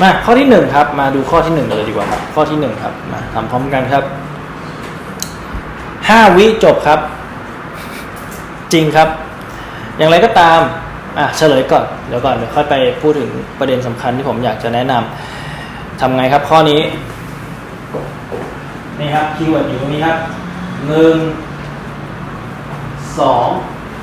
มาข้อที่หนึ่งครับ มาดูข้อที่หนึ่งเลยดีกว่าครับข้อที่หนึ่งครับมาทำพร้อมกันครับห้าวิจบครับ จริงครับ อย่างไรก็ตามอะเฉลยก่อนเดี๋ยวก่อนเดี๋ยวค่อยไปพูดถึงประเด็นสำคัญที่ผมอยากจะแนะนำทำไงครับข้อนี้นี่ครับคีย์เวิร์ดอยู่ตรงนี้ครับหนึ่งสอง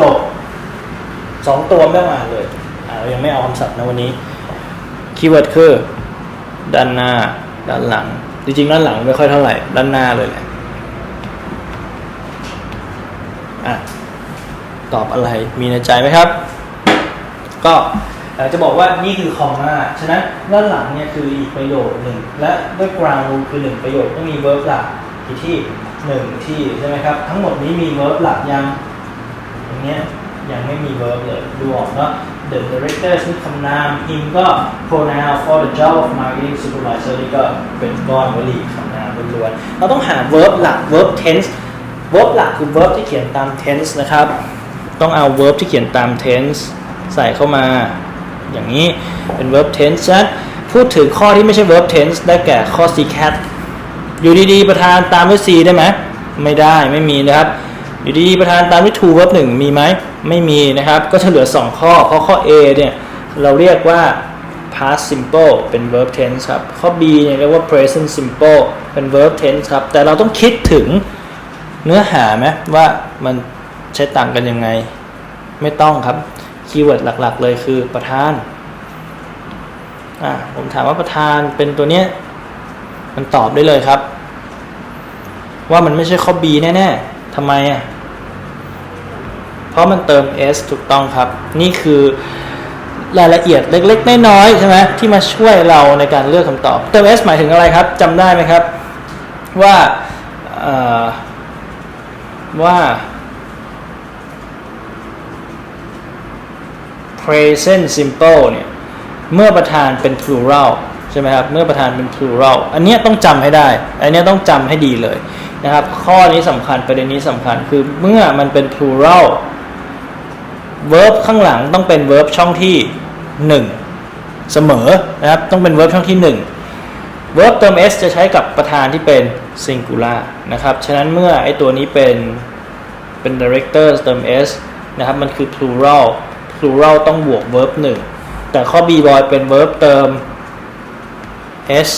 จบสองตัวไม่ต้องอ่านเลยอ่าเรายังไม่เอาคำศัพท์นะวันนี้ คีย์เวิร์ดคือ ด้านหน้า ด้านหลัง จริงๆ ด้านหลังไม่ค่อยเท่าไหร่ ด้านหน้าเลยแหละอะตอบอะไรมีในใจไหมครับ ก็อยากจะบอกว่านี่คือคอมมาฉะนั้นด้านหลังเนี่ยคืออีกประโยคหนึ่งและด้วย ground rule คือหนึ่งประโยคต้องมี verb หลักกี่ที่หนึ่งที่ใช่ไหมครับ ทั้งหมดนี้มี verb หลักยังอย่างเนี้ยยังไม่มี verb เลยดูออกเนาะ the director คือคำนาม him ก็ pronoun for the job of marketing supervisor นี่ก็เป็นก้อนวลีคำนามล้วนๆเราต้องหา verb หลัก verb tense verb หลักคือ verb ที่เขียนตาม tense นะครับ ต้องเอา verb ที่เขียนตาม tense ใส่เข้ามาอย่างนี้เป็น verb tense ฉะนั้นพูดถึงข้อที่ไม่ใช่ verb tense ได้แก่ข้อ c cat อยู่ดีๆ ประธานตามด้วย c ได้ไหมไม่ได้ไม่มีนะครับ อยู่ดีประธานตามด้วย to verb 1 มีไหมไม่มีนะครับ ก็จะเหลือ 2 ข้อเพราะข้อ a เนี่ยเราเรียกว่า past simple เป็น verb tense ครับ ข้อ b เนี่ยเรียกว่า present simple เป็น verb tense ครับ แต่เราต้องคิดถึงเนื้อหาไหมว่ามันใช้ต่างกันยังไง ไม่ต้องครับ คีย์เวิร์ดหลักๆ เลยคือประธาน อ่าผมถามว่าประธานเป็นตัวเนี้ย มันตอบได้เลยครับ ว่ามันไม่ใช่ข้อ B แน่ ๆทำไมอะ เพราะมันเติม s ถูกต้องครับ นี่คือรายละเอียดเล็กๆ น้อยๆใช่ไหมที่มาช่วยเราในการเลือกคำตอบ เติม s หมายถึงอะไรครับจำได้ไหมครับ ว่าว่า present simple เนี่ยเมื่อประธานเป็น plural ใช่ไหมครับเมื่อประธานเป็น plural อันเนี้ยต้องจำให้ได้ อันเนี้ยต้องจำให้ดีเลยนะครับ ข้อนี้สำคัญประเด็นนี้สำคัญคือเมื่อมันเป็น plural verb ข้างหลังต้องเป็น verb ช่องที่ 1 เสมอนะครับต้องเป็น verb ช่องที่ 1 verb เติม s จะใช้กับประธานที่เป็น singular นะครับฉะนั้นเมื่อไอตัวนี้เป็นเป็น director เติม s นะครับมันคือ plural plural ต้องบวก verb 1 แต่ข้อ b boy เป็น verb เติม s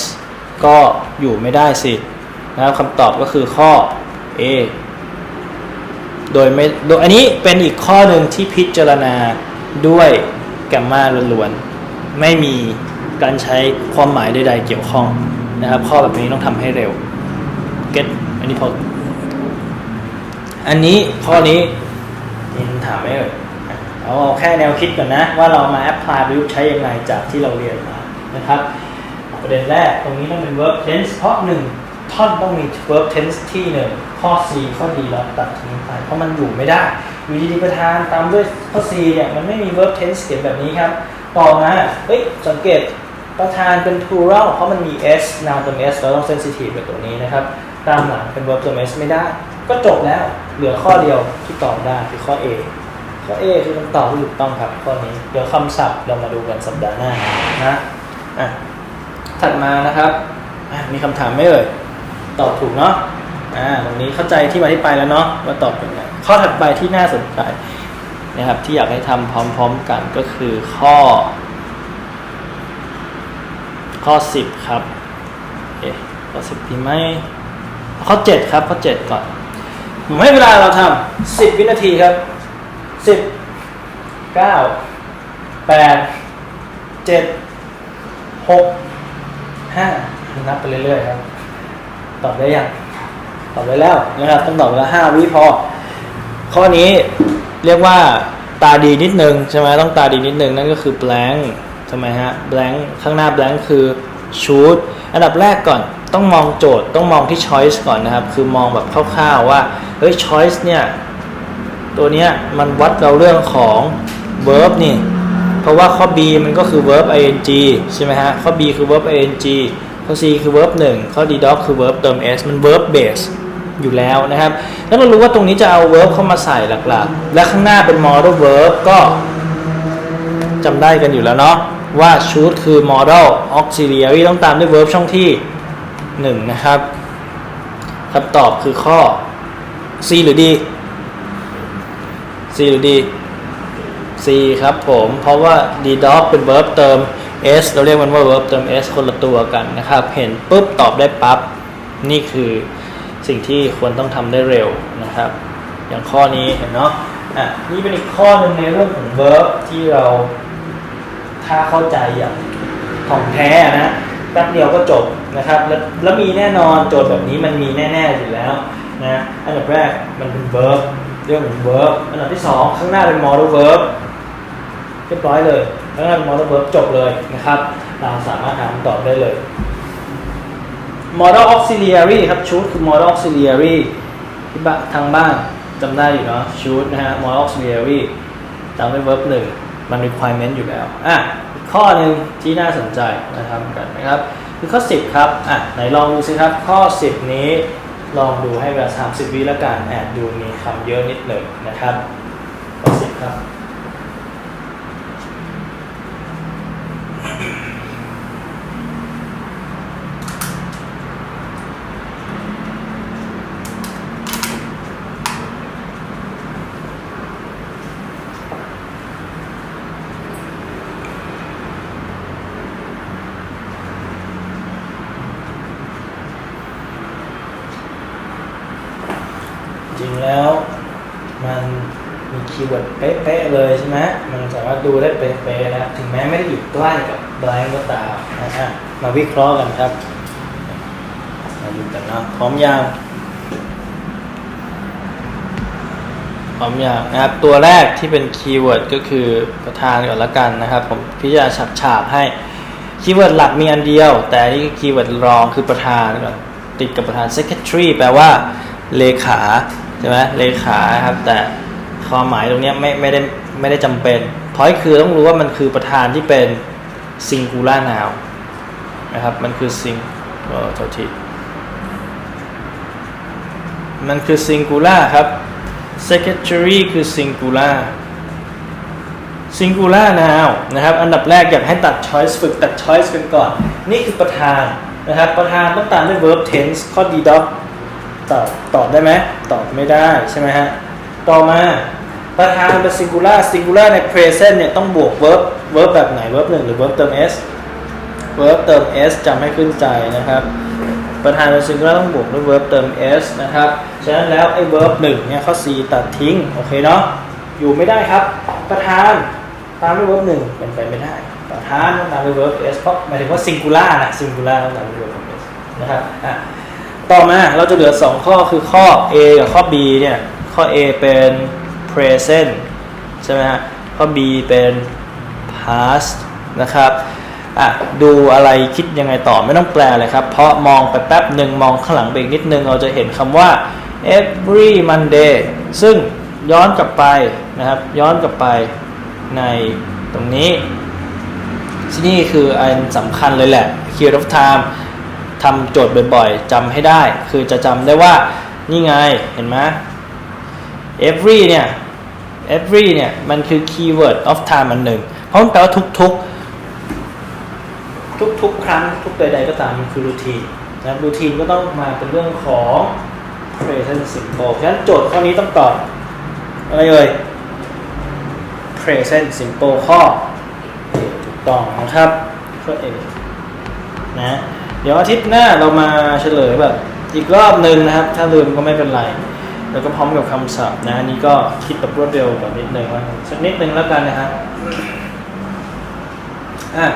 ก็อยู่ไม่ได้สินะครับคำตอบก็คือข้อ a โดยไม่โดยอันนี้เป็นอีกข้อหนึ่งที่พิจารณาด้วยแกมมาล้วนๆ ไม่มีการใช้ความหมายใดๆเกี่ยวข้องนะครับ ข้อแบบนี้ต้องทำให้เร็ว get อันนี้พออันนี้ข้อนี้ยินถามไม่เอ่ยเอาแค่แนวคิดก่อนนะ ว่าเรามาแอพพลายประยุกต์ใช้ยังไงจากที่เราเรียนมานะครับ ประเด็นแรกตรงนี้ต้องเป็น verb tense เพราะหนึ่งท่อนต้องมี verb tense ที่หนึ่ง ข้อ C ข้อ D เราตัดทิ้งไปเพราะมันอยู่ไม่ได้อยู่ดีประธานตามด้วยข้อ C เนี่ยมันไม่มี verb tense เขียนแบบนี้ครับ ต่อมาเฮ้ยสังเกตประธานเป็น plural เพราะมันมี s noun ติม s เราต้อง sensitive กับตัวนี้นะครับ ตามหลังเป็น verb ติม s ไม่ได้ ก็จบแล้วเหลือข้อเดียวที่ตอบได้คือข้อ A ข้อ A คือคำตอบที่ถูกต้องครับข้อนี้เดี๋ยวคำศัพท์เรามาดูกันสัปดาห์หน้านะอะถัดมานะครับอะมีคำถามไหมเอ่ยตอบถูกเนาะ อ่าตรงนี้เข้าใจที่มาที่ไปแล้วเนาะว่าตอบเป็นไงข้อถัดไปที่น่าสนใจนะครับ ที่อยากให้ทำพร้อมๆกันก็คือข้อ ข้อ 10 ครับเอ๊ะข้อ 10ดีไหมข้อ 7 ครับ ข้อ 7 ก่อนผมให้เวลาเราทำ10 วินาทีครับ 10 9 8 7 6 5นับไปเรื่อยๆครับ ตอบได้ยัง ตอบได้แล้วนะครับต้องตอบแล้วห้าวิพอ ข้อนี้เรียกว่าตาดีนิดนึงใช่ไหมต้องตาดีนิดนึงนั่นก็คือ blank ทำไมฮะ blank ข้างหน้า blank คือ shoot อันดับแรกก่อนต้องมองโจทย์ต้องมองที่ choice ก่อนนะครับ คือมองแบบคร่าวๆว่าเฮ้ย choice เนี่ยตัวเนี้ยมันวัดเราเรื่องของ verb นี่ เพราะว่าข้อ B มันก็คือ verb ing ใช่ไหมฮะ ข้อ B คือ verb ing ข้อ C คือ verb 1 ข้อ D doc คือ verb เติม s มัน verb base อยู่แล้วนะครับ แล้วเรารู้ว่าตรงนี้จะเอา verb เข้ามาใส่หลักๆ และข้างหน้าเป็น model verb ก็จำได้กันอยู่แล้วเนาะว่า should คือ model auxiliary ต้องตามด้วย verb ช่องที่ 1 นะครับคำตอบคือข้อ C หรือ D C หรือ D C ครับผม เพราะว่า D dog เป็น verb เติม S เราเรียกมันว่า verb เติม S คนละตัวกันนะครับ เห็นปุ๊บ ตอบได้ปั๊บ นี่คือ สิ่งที่ควรต้องทำได้เร็วนะครับ อย่างข้อนี้เห็นเนาะอะนี่เป็นอีกข้อหนึ่งในเรื่องของ verb ที่เราถ้าเข้าใจอย่างถ่องแท้นะแป๊บเดียวก็จบนะครับ แล้วแล้วมีแน่นอนโจทย์แบบนี้มันมีแน่ๆอยู่แล้วนะอันดับแรกมันเป็น verb เรื่องของ verb อันดับที่สองข้างหน้าเป็น model verb เรียบร้อยเลยข้างหน้าเป็น model verb จบเลยนะครับ เราสามารถหาคำต่อได้เลย model auxiliary ครับ should คือ model auxiliary ที่บ้านทางบ้านจำได้อยู่เนาะ should นะฮะ model auxiliary ตามด้วย verb หนึ่งมัน requirement อยู่แล้ว อะข้อหนึ่งที่น่าสนใจมาทำกันนะครับ คือข้อ 10 ครับ อะไหนลองดูสิครับ ข้อ 10 นี้ลองดูให้เวลา30 วิแล้วกันแอบดูมีคำเยอะนิดหนึ่งนะครับข้อ10ครับ จริงแล้วมันมี คีย์เวิร์ดเป๊ะๆเลยใช่ไหมมันสามารถดูได้เป๊ะๆนะครับถึงแม้ไม่ได้อยู่ใกล้กับ blank ก็ตามนะฮะมาวิเคราะห์กันครับมาดูกันนะพร้อมยังพร้อมยังนะครับตัวแรกที่เป็นคีย์เวิร์ดก็คือประธานก่อนละกันนะครับ ผมพิจารณาฉาบๆให้คีย์เวิร์ดหลักมีอันเดียว แต่นี่คีย์เวิร์ดรองคือประธานก่อนติดกับประธาน secretary แปลว่าเลขาใช่ไหมเลขาครับแต่ ความหมายตรงนี้ไม่ไม่ได้ไม่ได้จำเป็นพอยคือต้องรู้ว่ามันคือประธานที่เป็น singular noun นะครับ มันคือ sing เออโทษทีมันคือ singular ครับ secretary คือ singular singular noun นะครับ อันดับแรกอยากให้ตัด choice ฝึกตัด choice กันก่อน นี่คือประธานนะครับ ประธานต้องตามด้วย verb tense ข้อ d doc ตอบตอบได้ไหมตอบไม่ได้ใช่ไหมฮะ ต่อมา ประธานเป็น singular singular ใน present เนี่ยต้องบวก verb verb แบบไหน verb หนึ่งหรือ verb เติม s verb เติม s จำให้ขึ้นใจนะครับ ประธานเป็น singular ต้องบวกด้วย verb เติม s นะครับฉะนั้นแล้วไอ้ verb หนึ่งเนี่ยข้อ c ตัดทิ้งโอเคเนาะอยู่ไม่ได้ครับ ประธานตามด้วย verb หนึ่งเป็นไปไม่ได้ ประธานต้องตามด้วย verb s เพราะหมายถึงว่า singular นะ singular ต้องตามด้วย verb s นะครับอะต่อมาเราจะเหลือ 2 ข้อคือข้อ A กับข้อ B เนี่ยข้อ A เป็น present ใช่ไหมฮะข้อ B เป็น past นะครับอะดูอะไรคิดยังไงต่อไม่ต้องแปลเลยครับ เพราะมองไปแป๊บหนึ่งมองข้างหลังไปอีกนิดนึง เราจะเห็นคำว่า every Monday ซึ่งย้อนกลับไปนะครับ ย้อนกลับไปในตรงนี้ที่นี่คืออันสำคัญเลยแหละ period of time ทำโจทย์บ่อยๆจำให้ได้ คือจะจำได้ว่านี่ไงเห็นไหม every เนี่ย every เนี่ย มันคือ keyword of time อันหนึ่ง เพราะมันแปลว่าทุกๆ ทุกๆ ครั้งทุกใดๆก็ตามมันคือ routine นะ routine ก็ต้องมาเป็นเรื่องของ present simple ฉะนั้นโจทย์ข้อนี้ต้องตอบอะไรเอ่ย present simple ข้อ A ถูกต้องนะครับข้อ A นะเดี๋ยวอาทิตย์หน้าเรามาเฉลยแบบอีกรอบหนึ่งนะครับ ถ้าลืมก็ไม่เป็นไร แล้วก็พร้อมกับคำศัพท์นะอันนี้ก็คิดแบบรวดเร็วกว่านิดนึงว่าสักนิดนึงแล้วกันนะฮะอะ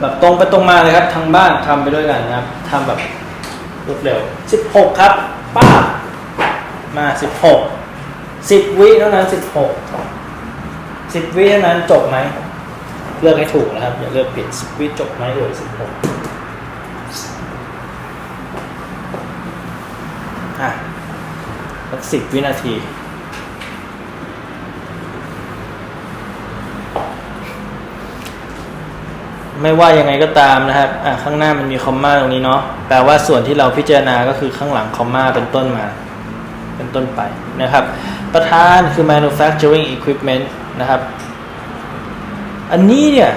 แบบตรงไปตรงมาเลยครับทางบ้านทำไปด้วยกันนะครับทำแบบรวดเร็ว 16 ครับป้ามา 16 10 วิเท่านั้น 16 10 วิเท่านั้นจบไหมเลือกให้ถูกนะครับ อย่าเลือกผิด10วิจบไหมเอ่ย16 อะ สักสิบวินาที ไม่ว่ายังไงก็ตามนะครับอะข้างหน้ามันมีคอมมาตรงนี้เนาะแปลว่าส่วนที่เราพิจารณาก็คือข้างหลังคอมมาเป็นต้นมา เป็นต้นไปนะครับ ประธานคือ manufacturing equipment นะครับ อันนี้เนี่ย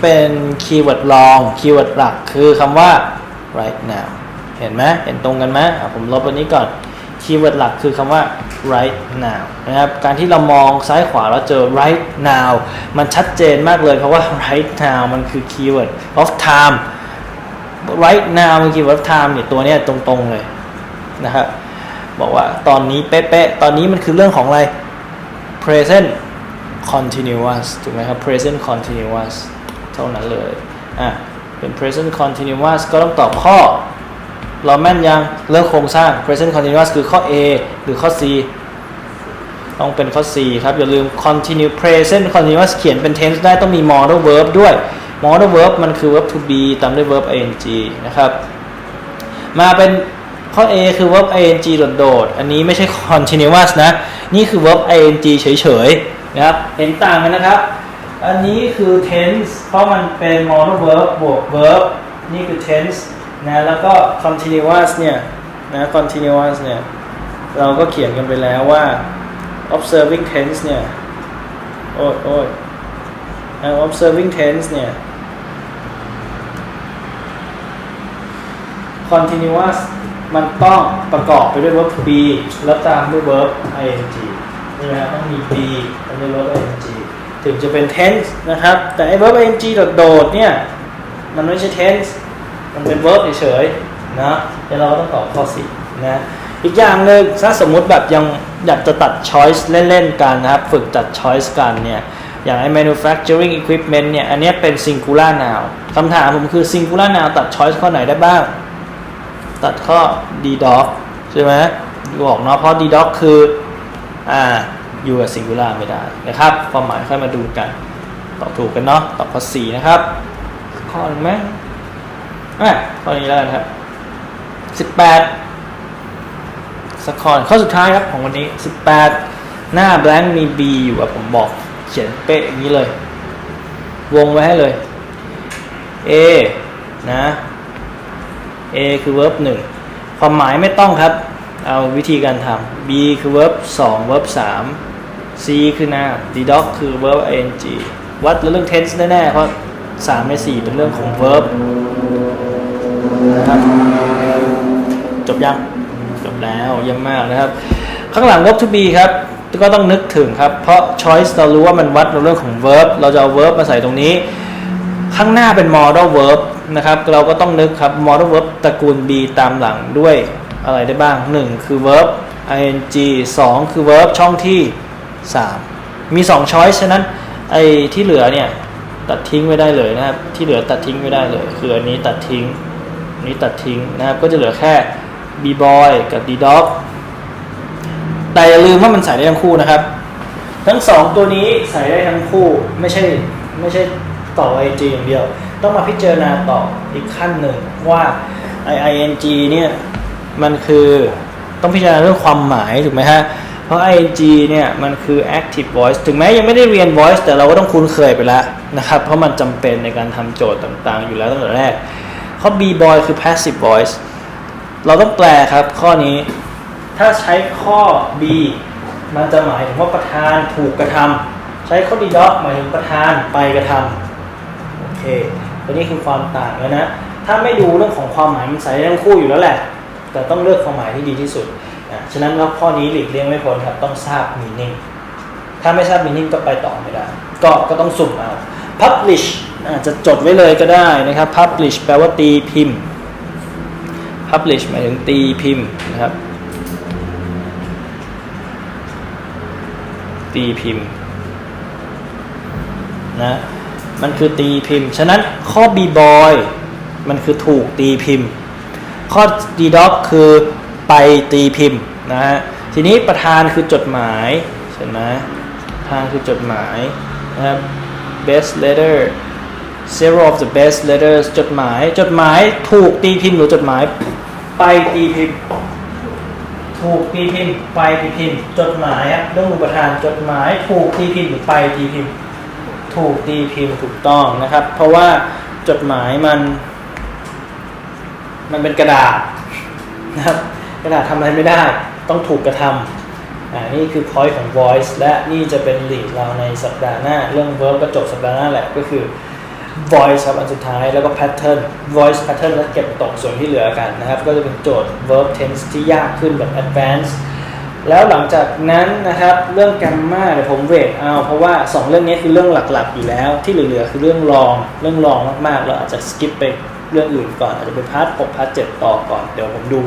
เป็นคีย์เวิร์ดรอง คีย์เวิร์ดหลักคือคำว่า right now เห็นไหมเห็นตรงกันไหมผมลบอันนี้ก่อน คีย์เวิร์ดหลักคือคำว่า right now นะครับ การที่เรามองซ้ายขวาแล้วเจอ right now มันชัดเจนมากเลยเพราะว่า right now มันคือคีย์เวิร์ด of time right now มันคีย์เวิร์ด of time เนี่ยตัวเนี้ยตรงๆเลยนะครับ บอกว่าตอนนี้เป๊ะๆ ตอนนี้มันคือเรื่องของอะไร present continuous ถูกไหมครับ present continuous เท่านั้นเลย อะ เป็น present continuous ก็ต้องตอบข้อ เราแม่นยังเรื่องโครงสร้าง present continuous คือข้อ A หรือข้อ C ต้องเป็นข้อ C ครับ อย่าลืม continue present continuous เขียนเป็น tense ได้ต้องมี modal verb ด้วย modal verb มันคือ verb to be ตามด้วย verb ing นะครับ มาเป็นข้อ A คือ verb ing โดดๆ อันนี้ไม่ใช่ continuous นะ นี่คือ verb ing เฉยๆ นะครับ เห็นต่างกันนะครับ อันนี้คือ tense เพราะมันเป็น modal verb บวก verb นี่คือ tense นะแล้วก็ continuous เนี่ยนะ continuous เนี่ยเราก็เขียนกันไปแล้วว่า observing tense เนี่ยโอ้ยโอ้ยนะ observing tense เนี่ย continuous มันต้องประกอบไปด้วย verb to be แล้วตามด้วย verb ing ใช่ไหมครับต้องมี be ตามด้วย verb ing ถึงจะเป็น tense นะครับ แต่ไอ้ verb ing โดดๆเนี่ย มันไม่ใช่ tense มันเป็น verb เฉยๆนะเดี๋ยวเราก็ต้องตอบข้อ4นะอีกอย่างหนึ่งถ้าสมมุติแบบยังอยากจะตัด choice เล่นๆกันนะครับ ฝึกจัด choice กันเนี่ยอย่างไอ้ manufacturing equipment เนี่ย อันนี้เป็น singular noun คำถามผมคือ singular noun ตัด choice ข้อไหนได้บ้าง ตัดข้อ d dog ใช่ไหมบอกเนาะเพราะ d dog คืออ่าอยู่กับ singular ไม่ได้นะครับ ความหมายค่อยมาดูกัน ตอบถูกกันเนาะ ตอบข้อ4นะครับ ข้อหนึ่งไหม อะข้อนี้แล้วกันครับสักข้อหนึ่งข้อสุดท้ายครับของวันนี้18หน้า blank มี b อยู่อะผมบอก เขียนเป๊ะอย่างนี้เลย วงไว้ให้เลย a นะ A คือ verb 1ความหมายไม่ต้องครับ เอาวิธีการทำ B คือ verb 2 verb 3 C คือ noun D dog คือ verb ing วัดเรื่อง tense แน่ๆ เพราะ3ใน4เป็นเรื่องของ verb นะครับ จบยังจบแล้วเยี่ยมมากนะครับ ข้างหลัง verb to be ครับก็ต้องนึกถึงครับ เพราะ choice เรารู้ว่ามันวัดเรื่องของ verb เราจะเอา verb มาใส่ตรงนี้ ข้างหน้าเป็น modal verb นะครับ เราก็ต้องนึกครับ modal verb ตระกูล B ตามหลังด้วยอะไรได้บ้าง 1 คือ verb ing 2 คือ verb ช่องที่ 3 มี 2 choice ฉะนั้นไอ้ที่เหลือเนี่ยตัดทิ้งไว้ได้เลยนะครับ ที่เหลือตัดทิ้งไว้ได้เลย คืออันนี้ตัดทิ้ง อันนี้ตัดทิ้งนะครับ ก็จะเหลือแค่ b boy กับ d dog แต่อย่าลืมว่ามันใส่ได้ทั้งคู่นะครับ ทั้งสองตัวนี้ใส่ได้ทั้งคู่ไม่ใช่ไม่ใช่ต่อ ing อย่างเดียว ต้องมาพิจารณาต่ออีกขั้นหนึ่งว่า i ing เนี่ยมันคือต้องพิจารณาเรื่องความหมายถูกไหมฮะ เพราะ ing เนี่ยมันคือ active voice ถึงแม้ยังไม่ได้เรียน voice แต่เราก็ต้องคุ้นเคยไปแล้วนะครับ เพราะมันจำเป็นในการทำโจทย์ต่างๆ อยู่แล้วตั้งแต่แรก ข้อ b boy คือ passive voice เราต้องแปลครับข้อนี้ ถ้าใช้ข้อ b มันจะหมายถึงว่าประธานถูกกระทำใช้ข้อ d d o หมายถึงประธานไปกระทำโอเคตัวนี้คือความต่างแล้วนะ ถ้าไม่ดูเรื่องของความหมายมันใส่ทั้งคู่อยู่แล้วแหละ แต่ต้องเลือกความหมายที่ดีที่สุดอะฉะนั้นแล้วข้อนี้หลีกเลี่ยงไม่พ้นครับต้องทราบ meaning ถ้าไม่ทราบ meaning ก็ไปต่อไม่ได้ ก็ก็ต้องสุ่มเอา publish อาจจะจดไว้เลยก็ได้นะครับ publish แปลว่าตีพิมพ์ publish หมายถึงตีพิมพ์นะครับ ตีพิมพ์นะมันคือตีพิมพ์ ฉะนั้นข้อ b boy มันคือถูกตีพิมพ์ ข้อ d dog คือไปตีพิมพ์นะฮะทีนี้ประธานคือจดหมายใช่ไหมประธานคือจดหมายนะครับ best letter zero of the best letters จดหมาย จดหมายถูกตีพิมพ์หรือจดหมาย ไปตีพิมพ์ ถูกตีพิมพ์ ไปตีพิมพ์ จดหมายอะเรื่องอุปทานจดหมายถูกตีพิมพ์หรือไปตีพิมพ์ ถูกตีพิมพ์ถูกต้องนะครับ เพราะว่าจดหมายมัน มันเป็นกระดาษนะครับ กระดาษทำอะไรไม่ได้ ต้องถูกกระทำอ่านี่คือ point ของ voice และนี่จะเป็น lead เราในสัปดาห์หน้า เรื่อง verb ก็จบสัปดาห์หน้าแหละก็คือ voice ครับอันสุดท้ายแล้วก็ pattern voice pattern แล้วเก็บตกส่วนที่เหลือกันนะครับ ก็จะเป็นโจทย์ verb tense ที่ยากขึ้นแบบ advanced แล้วหลังจากนั้นนะครับเรื่องแกรมมาเดี๋ยวผมเวทเอาเพราะว่า 2 เรื่องนี้คือเรื่องหลักๆ อยู่แล้ว ที่เหลือๆคือเรื่องรองเรื่องรองมากๆ เราอาจจะ skip ไปเรื่องอื่นก่อน อาจจะไปพาร์ท6พาร์ท7ต่อก่อน เดี๋ยวผมดู